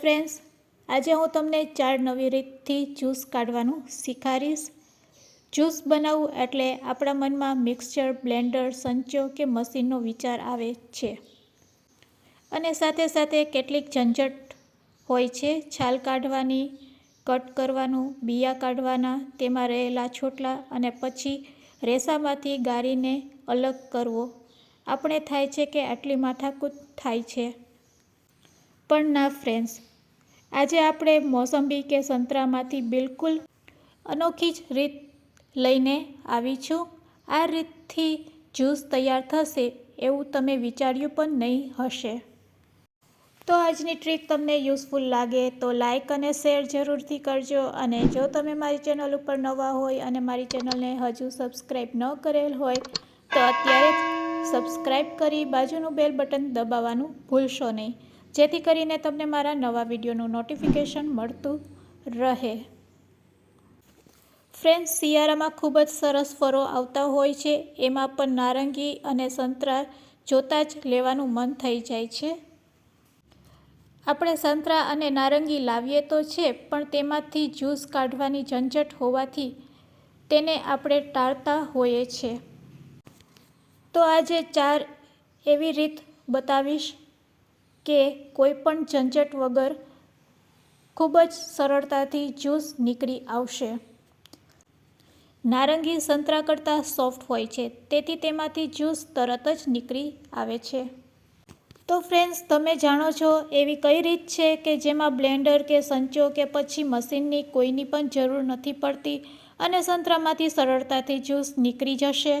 Friends આજે હું તમને ચાર નવી રીતથી જ્યુસ કાઢવાનું શીખાડીશ જ્યુસ બનાવવું એટલે આપણા મનમાં મિક્સચર બ્લેન્ડર સંચો કે મશીનનો વિચાર આવે છે. અને સાથે સાથે કેટલીક ઝંઝટ હોય છે, છાલ કાઢવાની કટ કરવાનું, બિયા કાઢવાના, તેમાં રહેલા છોટલા અને પછી રેસામાંથી ગાળીને અલગ કરવો. આપણે થાય છે કે આટલી માથાકૂટ થાય છે. પણ ના ફ્રેન્ડ્સ આજે આપણે મોસંબી કે સંતરામાંથી બિલકુલ અનોખી જ રીત લઈને આવી છું આ રીતથી જ્યુસ તૈયાર થશે એવું તમે વિચાર્યું પણ નહીં હશે. તો આજની ટ્રીક તમને યુઝફુલ લાગે તો લાઇક અને શેર જરૂરથી કરજો અને જો તમે મારી ચેનલ ઉપર નવા હોય અને મારી ચેનલને હજુ સબસ્ક્રાઈબ ન કરેલ હોય તો અત્યારે સબસ્ક્રાઈબ કરી બાજુનું બેલ બટન દબાવવાનું ભૂલશો નહીં. જેથી કરીને તમને મારા નવા વિડીયોનું નોટિફિકેશન મળતું રહે. ફ્રેન્ડ્સ શિયાળામાં ખૂબ જ સરસ ફળો આવતા હોય છે. એમાં પણ નારંગી અને સંતરા જોતાં જ લેવાનું મન થઈ જાય છે. આપણે સંતરા અને નારંગી લાવીએ તો છે, પણ તેમાંથી જ્યુસ કાઢવાની ઝંઝટ હોવાથી તેને આપણે ટાળતા હોઈએ છીએ તો આજે ચાર એવી રીત બતાવીશ. કે કોઈપણ ઝંઝટ વગર ખૂબ જ સરળતાથી જ્યુસ નીકળી આવશે. નારંગી સંતરા કરતાં સોફ્ટ હોય છે, તેથી તેમાંથી જ્યુસ તરત જ નીકળી આવે છે. તો ફ્રેન્ડ્સ, તમે જાણો છો એવી કઈ રીત છે કે જેમાં બ્લેન્ડર કે સંચો કે પછી મશીનની કોઈની પણ જરૂર નથી પડતી અને સંતરામાંથી સરળતાથી જ્યુસ નીકળી જશે?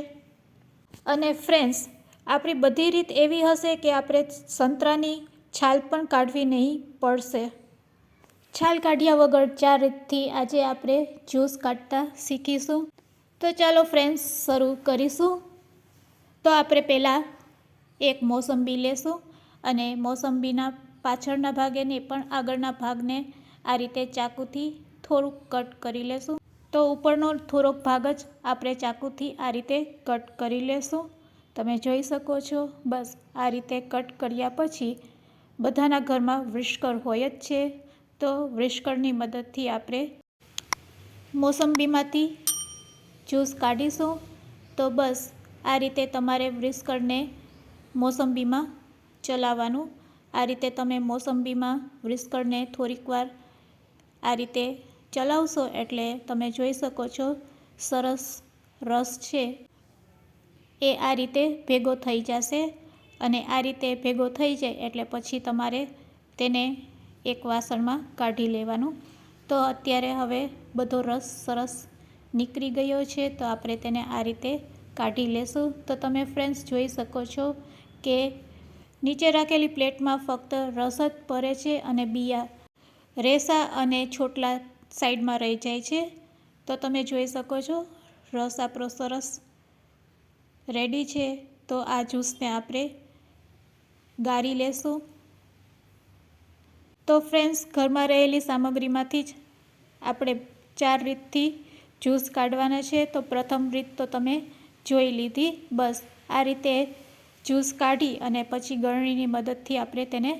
અને ફ્રેન્ડ્સ, આપણી બધી રીત એવી હશે કે આપણે સંતરાની છાલ પણ કાઢવી નહીં પડશે. છાલ કાઢ્યા વગર ચાર રીતથી આજે આપણે જ્યુસ કાઢતા શીખીશું. તો ચાલો ફ્રેન્ડ્સ, શરૂ કરીશું. તો આપણે પહેલાં એક મોસંબી લેશું અને મોસંબીના પાછળના ભાગે ને પણ આગળના ભાગને આ રીતે ચાકુથી થોડુંક કટ કરી લેશું. તો ઉપરનો થોડોક ભાગ જ આપણે ચાકુથી આ રીતે કટ કરી લેશું. તમે જોઈ શકો છો, બસ આ રીતે કટ કર્યા પછી બધાના ઘરમાં વૃષ્કળ હોય જ છે, તો વૃષ્કળની મદદથી આપણે મોસંબીમાંથી જ્યુસ કાઢીશું. તો બસ, આ રીતે તમારે વૃષ્કળને મોસંબીમાં ચલાવવાનું. આ રીતે તમે મોસંબીમાં વૃષ્કળને થોડીક વાર આ રીતે ચલાવશો એટલે તમે જોઈ શકો છો, સરસ રસ છે. એ આ રીતે ભેગો થઈ જશે. અને આ રીતે ભેગો થઈ જાય એટલે પછી તમારે તેને એક વાસણમાં કાઢી લેવાનું. તો અત્યારે હવે બધો રસ સરસ નીકળી ગયો છે, તો આપણે તેને આ રીતે કાઢી લેશું. તો તમે ફ્રેન્ડ્સ જોઈ શકો છો કે નીચે રાખેલી પ્લેટમાં ફક્ત રસ જ ભરે છે અને બિયા રેસા અને છોટલા સાઈડમાં રહી જાય છે. તો તમે જોઈ શકો છો, રસ આપણો સરસ રેડી છે. તો આ જ્યુસને આપણે ગાળી લેશું. તો ફ્રેન્ડ્સ ઘરમાં રહેલી સામગ્રીમાંથી જ આપણે ચાર રીતથી જ્યુસ કાઢવાના છે. તો પ્રથમ રીત તો તમે જોઈ લીધી, બસ. આ રીતે જ્યુસ કાઢી અને પછી ગળણીની મદદથી આપણે તેને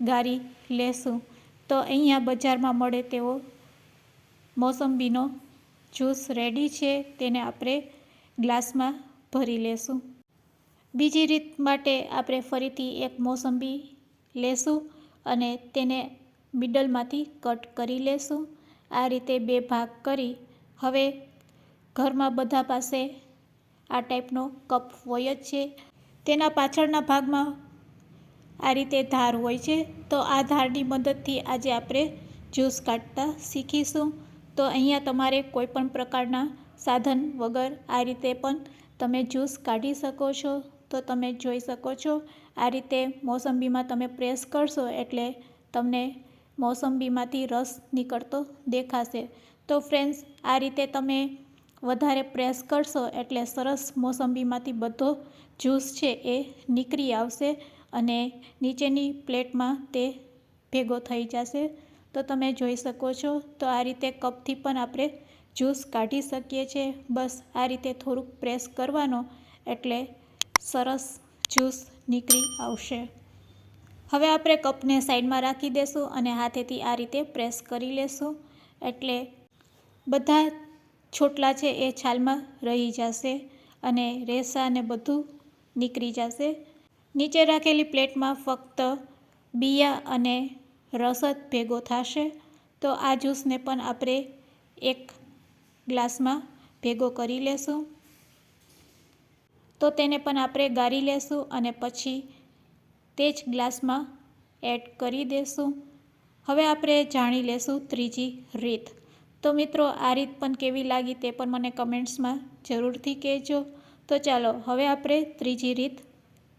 ગારી લેશું. તો અહીંયા બજારમાં મળે તેવો મોસંબીનો જ્યુસ રેડી છે. તેને આપણે ગ્લાસમાં ભરી લેશું. બીજી રીત માટે આપણે ફરીથી એક મોસંબી લેશું અને તેને મિડલમાંથી કટ કરી લેશું. આ રીતે બે ભાગ કરી હવે ઘરમાં બધા પાસે આ ટાઈપનો કપ હોય જ છે. તેના પાછળના ભાગમાં આ રીતે ધાર હોય છે. તો આ ધારની મદદથી આજે આપણે જ્યુસ કાઢતા શીખીશું. તો અહીંયા તમારે કોઈપણ પ્રકારના સાધન વગર આ રીતે પણ તમે જ્યુસ કાઢી શકો છો. તો તમે જોઈ શકો છો. આ રીતે મોસંબીમાં તમે પ્રેસ કરશો એટલે તમને મોસંબીમાંથી રસ નીકળતો દેખાશે. તો ફ્રેન્ડ્સ, આ રીતે તમે વધારે પ્રેસ કરશો એટલે સરસ મોસંબીમાંથી બધો જ્યુસ છે એ નીકળી આવશે અને નીચેની પ્લેટમાં તે ભેગો થઈ જશે. તો તમે જોઈ શકો છો. તો આ રીતે કપથી પણ આપણે જ્યુસ કાઢી શકીએ છીએ. બસ આ રીતે થોડુંક પ્રેસ કરવાનો એટલે સરસ જ્યુસ નીકળી આવશે. હવે આપણે કપને સાઈડમાં રાખી દેશું અને હાથેથી આ રીતે પ્રેસ કરી લેશું. એટલે બધા છોટલા છે એ છાલમાં રહી જશે અને રેસા ને બધું નીકળી જશે. નીચે રાખેલી પ્લેટમાં ફક્ત બિયા અને રસ જ ભેગો થશે. તો આ જ્યુસને પણ આપણે એક ગ્લાસમાં ભેગો કરી લેશું. તો તેને પણ આપણે ગાળી લેશું અને પછી તે જ ગ્લાસમાં એડ કરી દેશું. હવે આપણે જાણી લેશું ત્રીજી રીત. તો મિત્રો, આ રીત પણ કેવી લાગી તે પણ મને કમેન્ટ્સમાં જરૂરથી કહેજો. તો ચાલો, હવે આપણે ત્રીજી રીત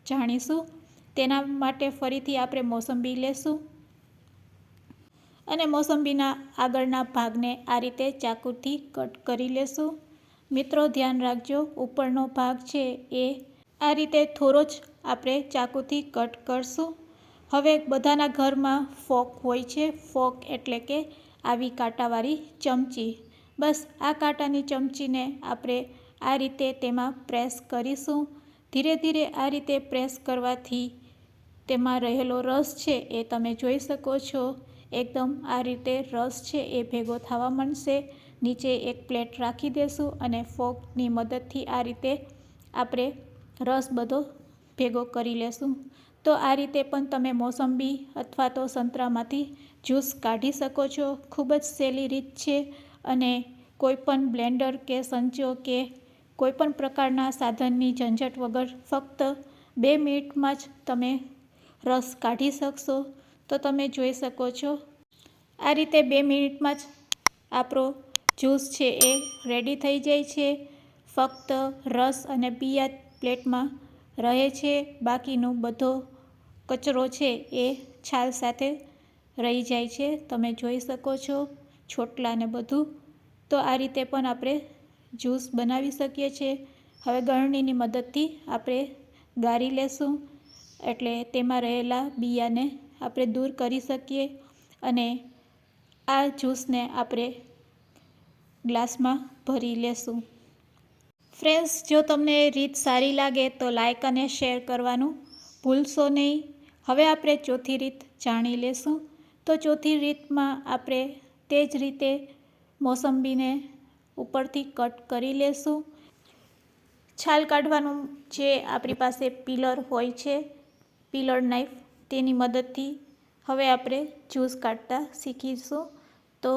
જાણીશું. તેના માટે ફરીથી આપણે મોસંબી લેશું. અને મોસંબીના આગળના ભાગને આ રીતે ચાકુથી કટ કરી લેશું. મિત્રો ધ્યાન રાખજો, ઉપરનો ભાગ છે એ. આ રીતે થોડો જ આપણે ચાકુથી કટ કરશું. હવે બધાના ઘરમાં ફોક હોય છે, ફોક એટલે કે આવી કાંટાવાળી ચમચી. બસ આ કાંટાની ચમચીને આપણે આ રીતે તેમાં પ્રેસ કરીશું. ધીરે ધીરે આ રીતે પ્રેસ કરવાથી તેમાં રહેલો રસ છે એ તમે જોઈ શકો છો. એકદમ આ રીતે રસ છે એ ભેગો થવા માંડશે. નીચે એક પ્લેટ રાખી દેશું અને ફોકની મદદથી આ રીતે આપણે રસ બધો ભેગો કરી લેશું. તો આ રીતે પણ તમે મોસંબી અથવા તો સંતરામાંથી જ્યુસ કાઢી શકો છો. ખૂબ જ સહેલી રીત છે અને કોઈ પણ બ્લેન્ડર કે સંચો કે કોઈપણ પ્રકારના સાધનની ઝંઝટ વગર ફક્ત બે મિનિટમાં જ તમે રસ કાઢી શકશો. તો તમે જોઈ શકો છો. આ રીતે બે મિનિટમાં જ આપણો જ્યુસ છે એ રેડી થઈ જાય છે. ફક્ત રસ અને બિયા પ્લેટમાં રહે છે. બાકીનો બધો કચરો છે એ છાલ સાથે રહી જાય છે. તમે જોઈ શકો છો છોટલાને બધું. તો આ રીતે પણ આપણે જ્યુસ બનાવી શકીએ છીએ. હવે ગળણીની મદદથી આપણે ગાળી લેશું. એટલે તેમાં રહેલા બિયાને આપણે દૂર કરી શકીએ અને આ જ્યુસને આપણે ગ્લાસમાં ભરી લેશું. ફ્રેન્ડ્સ, જો તમને રીત સારી લાગે તો લાઇક અને શેર કરવાનું ભૂલશો નહીં. હવે આપણે ચોથી રીત જાણી લેશું. તો ચોથી રીતમાં આપણે તે જ રીતે મોસંબીને ઉપરથી કટ કરી લેશું. છાલ કાઢવાનું જે આપણી પાસે પિલર હોય છે, પિલર નાઈફ, તેની મદદથી હવે આપણે જ્યુસ કાઢતા શીખીશું. તો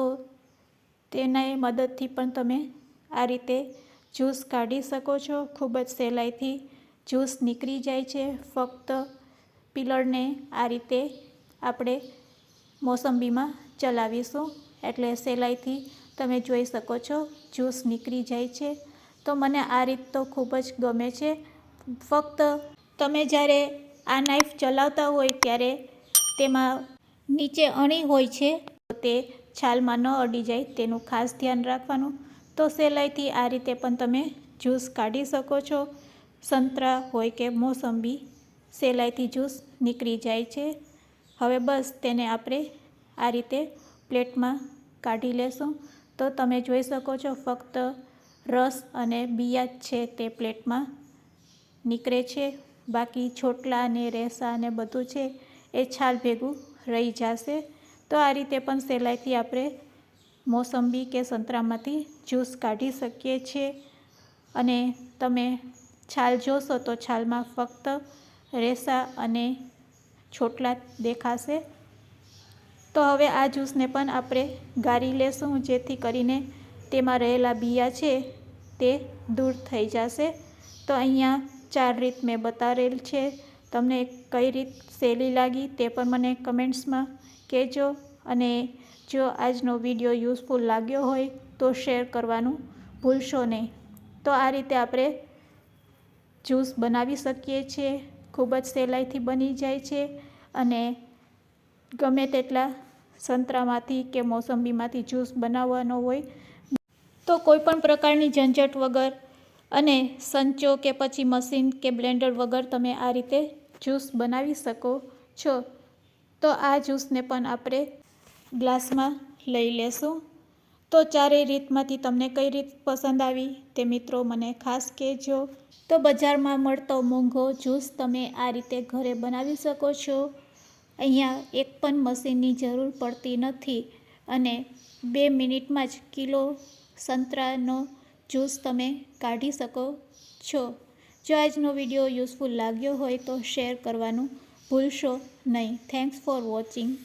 તેના મદદથી પણ તમે આ રીતે જ્યુસ કાઢી શકો છો. ખૂબ જ સહેલાઈથી જ્યુસ નીકળી જાય છે. ફક્ત પિલરને આ રીતે આપણે મોસંબીમાં ચલાવીશું. એટલે સહેલાઈથી તમે જોઈ શકો છો, જ્યુસ નીકળી જાય છે. તો મને આ રીત તો ખૂબ જ ગમે છે. ફક્ત તમે જ્યારે આ નાઈફ ચલાવતા હોય ત્યારે તેમાં નીચે અણી હોય છે તે છાલમાં ન અડી જાય તેનું ખાસ ધ્યાન રાખવાનું. તો સહેલાઈથી આ રીતે પણ તમે જ્યુસ કાઢી શકો છો. સંતરા હોય કે મોસંબી, સહેલાઈથી જ્યુસ નીકળી જાય છે. હવે બસ તેને આપણે આ રીતે પ્લેટમાં કાઢી લેશું. તો તમે જોઈ શકો છો ફક્ત રસ અને બિયા છે તે પ્લેટમાં નીકળે છે. બાકી છોટલા અને રેસા અને બધું છે એ છાલ ભેગું રહી જશે. તો આ રીતે પણ સહેલાઈથી આપણે મોસંબી કે સંતરામાંથી જ્યુસ કાઢી શકીએ છીએ. અને તમે છાલ જોશો તો છાલમાં ફક્ત રેસા અને છોટલા દેખાશે. તો હવે આ જ્યુસને પણ આપણે ગાળી લેશું, જેથી કરીને તેમાં રહેલા બિયા છે તે દૂર થઈ જશે. તો અહીંયા ચાર રીત મેં બતાવેલ છે. તમને કઈ રીત સહેલી લાગી તે પણ મને કમેન્ટ્સમાં કહેજો અને જો આજનો વીડિયો યુઝફુલ લાગ્યો હોય તો શેર કરવાનું ભૂલશો નહીં. તો આ રીતે આપણે જ્યુસ બનાવી શકીએ છીએ. ખૂબ જ સહેલાઈથી બની જાય છે અને ગમે તેટલા સંતરામાંથી કે મોસંબીમાંથી જ્યુસ બનાવવાનો હોય. તો કોઈપણ પ્રકારની ઝંઝટ વગર અને સંચો કે પછી મશીન કે બ્લેન્ડર વગર તમે આ રીતે જ્યુસ બનાવી શકો છો. તો આ જ્યુસને પણ આપણે ગ્લાસમાં લઈ લેશું. તો ચારેય રીતમાંથી તમને કઈ રીત પસંદ આવી તે મિત્રો મને ખાસ કહેજો. તો બજારમાં મળતો મોંઘો જ્યુસ તમે આ રીતે ઘરે બનાવી શકો છો. અહીંયા એક પણ મશીનની જરૂર પડતી નથી અને બે મિનિટમાં જ કિલો સંતરાનો જ્યુસ તમે કાઢી શકો છો. જો આજનો વીડિયો યુઝફુલ લાગ્યો હોય તો શેર કરવાનું ભૂલશો નહીં. Thanks for watching